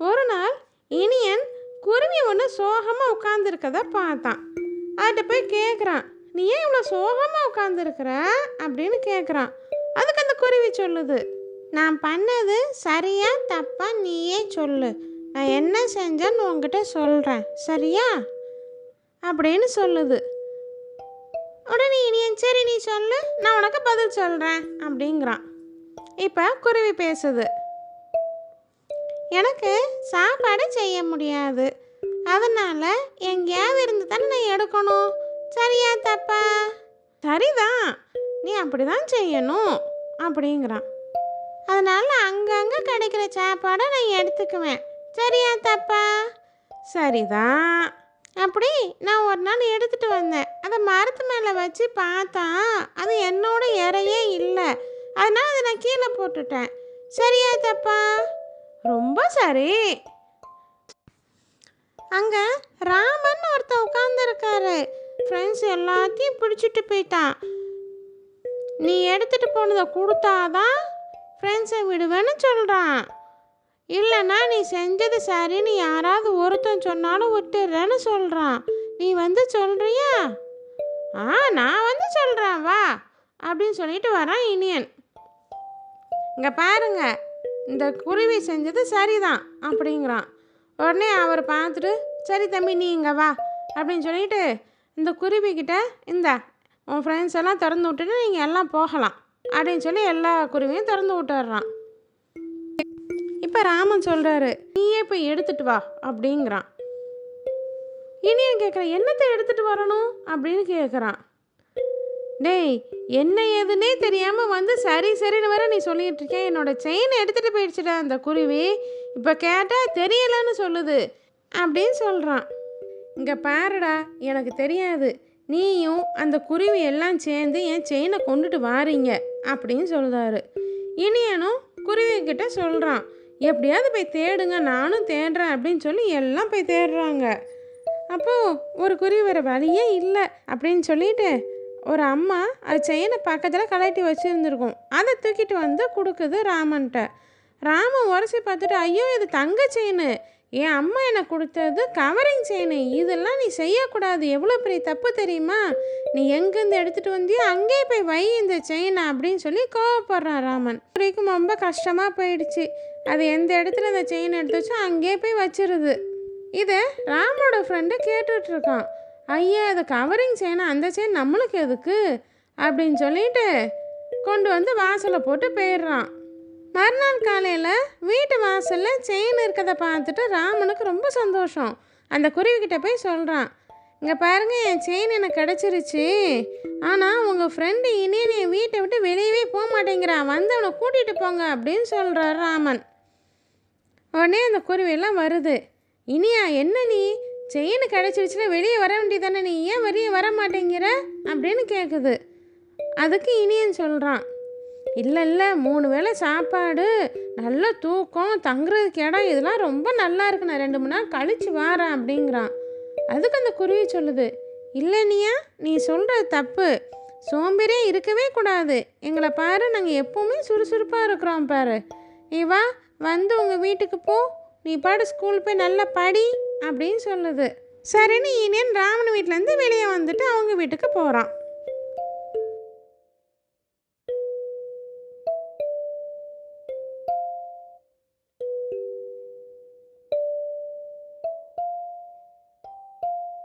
ஒரு நாள் இனியன் குருவி ஒன்று சோகமாக உட்காந்துருக்கத பார்த்தான். அவர்கிட்ட போய் கேட்குறான் நீ ஏன் இவ்வளோ சோகமாக உட்காந்துருக்குற அப்படின்னு கேட்குறான் அதுக்கு அந்த குருவி சொல்லுது நான் பண்ணது சரியா தப்பா நீயே சொல்லு. நான் என்ன செஞ்சேன்னு உங்ககிட்ட சொல்கிறேன் சரியா? அப்படின்னு சொல்லுது. உடனே இனியன் சரி நீ சொல்லு. நான் உனக்கு பதில் சொல்கிறேன் அப்படிங்கிறான். இப்போ குருவி பேசுது எனக்கு சாப்பாடு செய்ய முடியாது. அதனால எங்கேயாவது இருந்து தானே நான் எடுக்கணும். சரியா தப்பா? சரிதான். நீ அப்படிதான் செய்யணும் அப்படிங்கிறான். அதனால அங்கங்கே கிடைக்கிற சாப்பாடை நான் எடுத்துக்குவேன். சரியா தப்பா? சரிதான். அப்படி நான் ஒரு நாள் எடுத்துட்டு வந்தேன். அதை மரத்து மேலே வச்சு பார்த்தா அது என்னோட இறையே இல்லை. அதனால அதை நான் கீழே போட்டுட்டேன். சரியா தப்பா? ரொம்ப சரி. அங்கே ராமன் ஒருத்தன் உட்காந்துருக்காரு ஃப்ரெண்ட்ஸ் எல்லாத்தையும் பிடிச்சிட்டு போயிட்டான். நீ எடுத்துட்டு போனதை கொடுத்தாதான் ஃப்ரெண்ட்ஸை விடுவேன்னு சொல்கிறான் இல்லைன்னா நீ செஞ்சது சரின்னு யாராவது ஒருத்தன் சொன்னாலும் விட்டுறேன்னு சொல்கிறான் நீ வந்து சொல்கிறியா ஆ நான் வந்து சொல்கிறேன் வா அப்படின்னு சொல்லிட்டு வரான் இனியன். இங்கே பாருங்கள் இந்த குருவி செஞ்சது சரிதான் அப்படிங்கிறான். உடனே அவர் பார்த்துட்டு சரி தம்பி நீ இங்கே வா அப்படின்னு சொல்லிட்டு இந்த குருவிக்கிட்ட இந்த உன் ஃப்ரெண்ட்ஸ் எல்லாம் திறந்து விட்டுட்டு நீங்கள் எல்லாம் போகலாம் அப்படின்னு சொல்லி எல்லா குருவியும் திறந்து விட்டுறான். இப்போ ராமன் சொல்கிறாரு நீயே போய் எடுத்துட்டு வா அப்படிங்கிறான். இனியும் கேட்குறான் என்னத்தை எடுத்துகிட்டு வரணும் அப்படின்னு கேட்குறான் டேய் என்ன ஏதுன்னே தெரியாமல் வந்து சரி சரின்னு வேற நீ சொல்லிட்டு இருக்கேன் என்னோட செயினை எடுத்துகிட்டு போயிடுச்சுடா அந்த குருவி. இப்போ கேட்டால் தெரியலன்னு சொல்லுது. அப்படின்னு சொல்கிறான் இங்கே பாருடா எனக்கு தெரியாது. நீயும் அந்த குருவி எல்லாம் சேர்ந்து என் செயினை கொண்டுட்டு வாரீங்க அப்படின்னு சொல்கிறாரு இனியனும் குருவிக்கிட்ட சொல்கிறான் எப்படியாவது போய் தேடுங்க நானும் தேடுறேன் அப்படின்னு சொல்லி எல்லாம் போய் தேடுறாங்க. அப்போது ஒரு குருவி வேறு வழியே இல்லை அப்படின்னு சொல்லிட்டு ஒரு அம்மா அது செயினை பக்கத்தில் கலட்டி வச்சுருந்துருக்கும். அதை தூக்கிட்டு வந்து கொடுக்குது ராமன்ட்ட. ராமன் உரசி பார்த்துட்டு ஐயோ இது தங்க செயின். என் அம்மா எனக்கு கொடுத்தது கவரிங் செயின். இதெல்லாம் நீ செய்யக்கூடாது. எவ்வளோ பெரிய தப்பு தெரியுமா? நீ எங்கேருந்து எடுத்துகிட்டு வந்தியோ அங்கேயே போய் வை இந்த செயினை அப்படின்னு சொல்லி கோவப்படுறான் ராமன். வரைக்கும் ரொம்ப கஷ்டமாக போயிடுச்சு. அது எந்த இடத்துல அந்த செயின் எடுத்து வச்சோ அங்கேயே போய் வச்சிருது. இதை ராமனோட ஃப்ரெண்டு கேட்டுட்ருக்கான் ஐயா அது கவரிங் செயினா அந்த செயின் நம்மளுக்கு எதுக்கு? அப்படின்னு சொல்லிட்டு கொண்டு வந்து வாசலை போட்டு போயிடுறான். மறுநாள் காலையில் வீட்டு வாசலில் செயின் இருக்கதை பார்த்துட்டு ராமனுக்கு ரொம்ப சந்தோஷம். அந்த குருவிக்கிட்ட போய் சொல்கிறான் இங்கே பாருங்கள் என் செயின் எனக்கு கிடச்சிருச்சு. ஆனால் உங்கள் ஃப்ரெண்டு இனியன் என் வீட்டை விட்டு வெளியவே போக மாட்டேங்கிறான் வந்து அவனை கூட்டிகிட்டு போங்க அப்படின்னு சொல்கிறார் ராமன். உடனே அந்த குருவியெல்லாம் வருது இனியா என்ன நீ? செயின் கிடச்சிருச்சுன்னா வெளியே வர வேண்டியதானே நீ ஏன் வெளியே வர மாட்டேங்கிற? அப்படின்னு கேட்குது அதுக்கு இனியன் சொல்கிறான் இல்லை இல்லை மூணு வேளை சாப்பாடு நல்ல தூக்கம் தங்குறதுக்கு இடம் இதெல்லாம் ரொம்ப நல்லா இருக்கு. நான் ரெண்டு மணி நேரம் கழிச்சு வாரேன் அப்படிங்கிறான். அதுக்கு அந்த குருவி சொல்லுது. இல்லை நீயா நீ சொல்கிறது தப்பு. சோம்பேறியே இருக்கவே கூடாது. எங்களை பாரு நாங்கள் எப்போவுமே சுறுசுறுப்பாக இருக்கிறோம் பாரு. நீ வா வந்து உங்கள் வீட்டுக்கு போ. நீ பாடு ஸ்கூல் போய் நல்லா படி. அப்படின்னு சொல்லுது. சரின்னு இனியன் ராமன் வீட்டிலேருந்து வெளியே வந்துட்டு அவங்க வீட்டுக்கு போகிறான்